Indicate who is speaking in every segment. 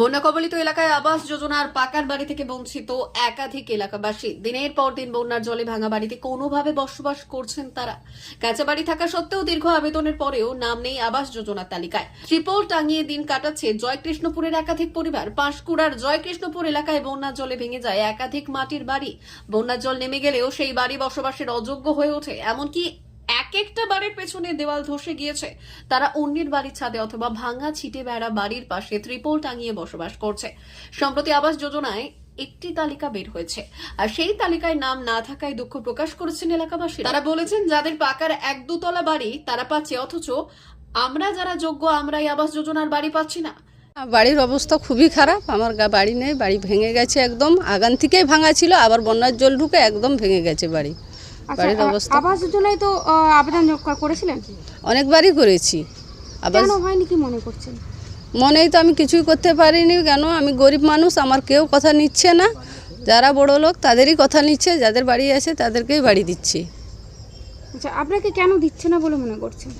Speaker 1: বন্যা কবলিত এলাকায় আবাস যোজনার পাকার বাড়ি থেকে বঞ্চিত একাধিক এলাকাবাসী। দিনের পর দিন বন্যার জলে ভাঙা বাড়িতে কোনোভাবে বসবাস করছেন তারা। কাঁচা বাড়ি থাকা সত্ত্বেও দীর্ঘ আবেদনের পরেও নাম নেই আবাস যোজনার তালিকায়। ত্রিপল টাঙিয়ে দিন কাটাচ্ছে জয়কৃষ্ণপুরের একাধিক পরিবার। পাঁশকুড়ার জয়কৃষ্ণপুর এলাকায় বন্যার জলে ভেঙে যায় একাধিক মাটির বাড়ি। বন্যার জল নেমে গেলেও সেই বাড়ি বসবাসের অযোগ্য হয়ে ওঠে। এমনকি এক একটা বাড়ির পেছনে দেওয়াল ধসে গিয়েছে। তারা অন্যের বাড়ির ছাদে অথবা ভাঙা ছিটে বেড়া বাড়ির পাশে ত্রিপল টাঙিয়ে বসবাস করছে। সম্প্রতি আবাস যোজনায় একটি তালিকা বের হয়েছে। আর সেই তালিকায় নাম না থাকায় দুঃখ প্রকাশ করেছেন এলাকাবাসী তারা বলেছেন, যাদের পাকার এক দুতলা বাড়ি, তারা পাচ্ছে অথচ আমরা যারা যোগ্য, আমরাই আবাস যোজনার বাড়ি পাচ্ছি না।
Speaker 2: বাড়ির অবস্থা খুবই খারাপ। আমার বাড়ি নেই, বাড়ি ভেঙে গেছে একদম। আগান থেকেই ভাঙা ছিল, আবার বন্যার জল ঢুকে একদম ভেঙে গেছে বাড়ি। বাড়ির
Speaker 3: আচ্ছা,
Speaker 2: অবস্থা।
Speaker 3: আবাস যোজনায় তো আবেদন করেছিলেন?
Speaker 2: অনেকবারই করেছি।
Speaker 3: কেন হয়নি কি মনে করছেন?
Speaker 2: মনেই তো আমি কিছুই করতে পারিনি। কেন? আমি গরিব মানুষ আমার কেউ কথা নিচ্ছে না। যারা বড় লোক তাদেরই কথা নিচ্ছে। যাদের বাড়ি আছে তাদেরকেই বাড়ি দিচ্ছি।
Speaker 3: আচ্ছা আপনাকে কেন দিচ্ছে না বলে মনে করছেন?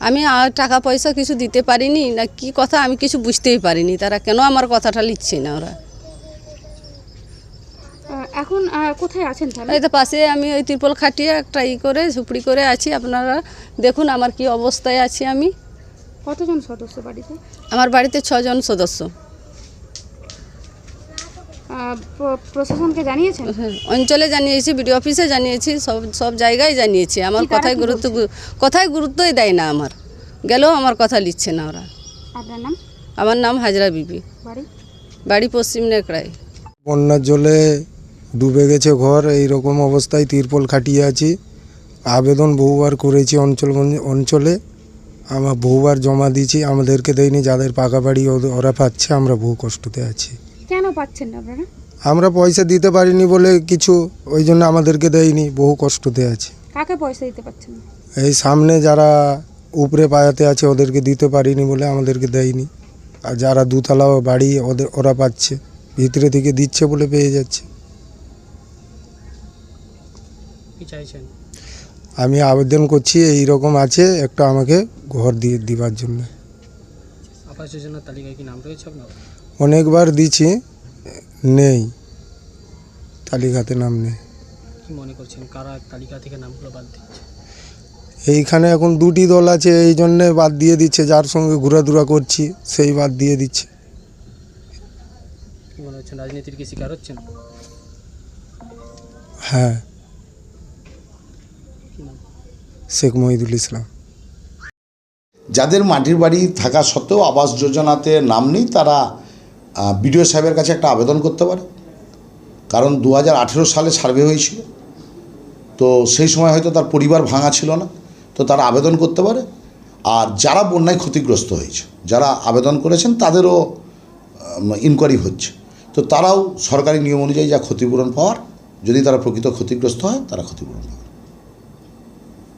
Speaker 2: আমি আর টাকা পয়সা কিছু দিতে পারিনি। না কি কথা আমি কিছু বুঝতেই পারিনি। তারা কেন আমার কথাটা নিচ্ছে না ওরা?
Speaker 3: এখন কোথায় আছেন তাহলে?
Speaker 2: এই তো পাশে আমি ওই ত্রিপল খাটিয়ে একটা ই করে ঝুপড়ি করে আছি। আপনারা দেখুন আমার কি অবস্থায় আছি আমি।
Speaker 3: কতজন সদস্য বাড়িতে?
Speaker 2: আমার বাড়িতে ছজন সদস্য।
Speaker 3: প্রশাসনকে জানিয়েছেন?
Speaker 2: হ্যাঁ, অঞ্চলে জানিয়েছি বিডিও অফিসে জানিয়েছি সব সব জায়গায় জানিয়েছি। আমার কথায় গুরুত্ব কথায় গুরুত্বই দেয় না আমার। গেলেও আমার কথা লিখছে না ওরা।
Speaker 3: আপনার নাম?
Speaker 2: আমার নাম হাজরা বিবি।
Speaker 3: বাড়ি?
Speaker 2: বাড়ি পশ্চিম নেকড়ায়।
Speaker 4: বন্যার জলে ডুবে গেছে ঘর এই রকম অবস্থায় তিরপল খাটিয়ে আছি। আবেদন বহুবার করেছি অঞ্চল অঞ্চলে। আমরা বহুবার জমা দিয়েছি আমাদেরকে দেয়নি যাদের পাকা বাড়ি ওরা পাচ্ছে আমরা বহু কষ্টতে আছি।
Speaker 3: কেন পাচ্ছেন না আপনারা?
Speaker 4: আমরা পয়সা দিতে পারিনি বলে কিছু ওই জন্য আমাদেরকে দেয়নি বহু কষ্টতে আছি।
Speaker 3: কাকে পয়সা দিতে পারছেন
Speaker 4: এই সামনে যারা উপরে পায়াতে আছে ওদেরকে দিতে পারিনি বলে আমাদেরকে দেয়নি। আর যারা দুতলা বাড়ি ওদের ওরা পাচ্ছে ভিতরে থেকে দিচ্ছে বলে পেয়ে যাচ্ছে।
Speaker 5: কি চাইছেন?
Speaker 4: আমি আবেদন করছি এই রকম আছে একটা আমাকে ঘর দিয়ে দিবার জন্য।
Speaker 5: আবাস যোজনার তালিকায় কি নাম রয়েছে আপনার?
Speaker 4: অনেকবার দিছি নেই। তালিকাতে নাম নেই।
Speaker 5: কি মনে করছেন কারা তালিকা থেকে নামগুলো বাদ দিচ্ছে?
Speaker 4: এইখানে এখন দুটি দল আছে এই জন্যে বাদ দিয়ে দিচ্ছে যার সঙ্গে ঘোরাধুরা করছি সেই বাদ দিয়ে দিচ্ছে।
Speaker 5: কি মনে হচ্ছেন রাজনীতির কি শিকার হচ্ছেন?
Speaker 4: হ্যাঁ। শেখ মহিদুল ইসলাম।
Speaker 6: যাদের মাটির বাড়ি থাকা সত্ত্বেও আবাস যোজনাতে নাম নেই তারা বিডিও সাহেবের কাছে একটা আবেদন করতে পারে। কারণ দু হাজার আঠেরো সালে সার্ভে হয়েছিল। তো সেই সময় হয়তো তার পরিবার ভাঙা ছিল না তো তারা আবেদন করতে পারে। আর যারা বন্যায় ক্ষতিগ্রস্ত হয়েছে যারা আবেদন করেছেন তাদেরও ইনকোয়ারি হচ্ছে। তো তারাও সরকারি নিয়ম অনুযায়ী যা ক্ষতিপূরণ পাওয়ার যদি তারা প্রকৃত ক্ষতিগ্রস্ত হয় তারা ক্ষতিপূরণ পাবে।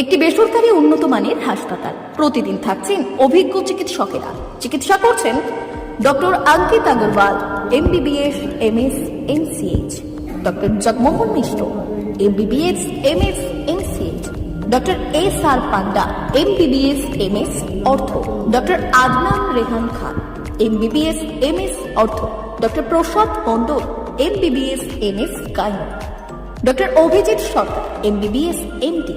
Speaker 7: একটি বেসরকারি উন্নত মানের হাসপাতাল। প্রতিদিন থাকছেন অভিজ্ঞ চিকিৎসকেরা। চিকিৎসা করছেন doctor Ankit Agarwal, MBBS, MS MCh doctor Jagmohan Mishra, MBBS, MS MCh doctor S R Panda, MBBS, MS, ortho. Doctor Adnan Rehan Khan, MBBS, MS, ortho. Doctor Prasad Mondal, MBBS, MS gyne doctor Abhijit Sarkar, MBBS, MD.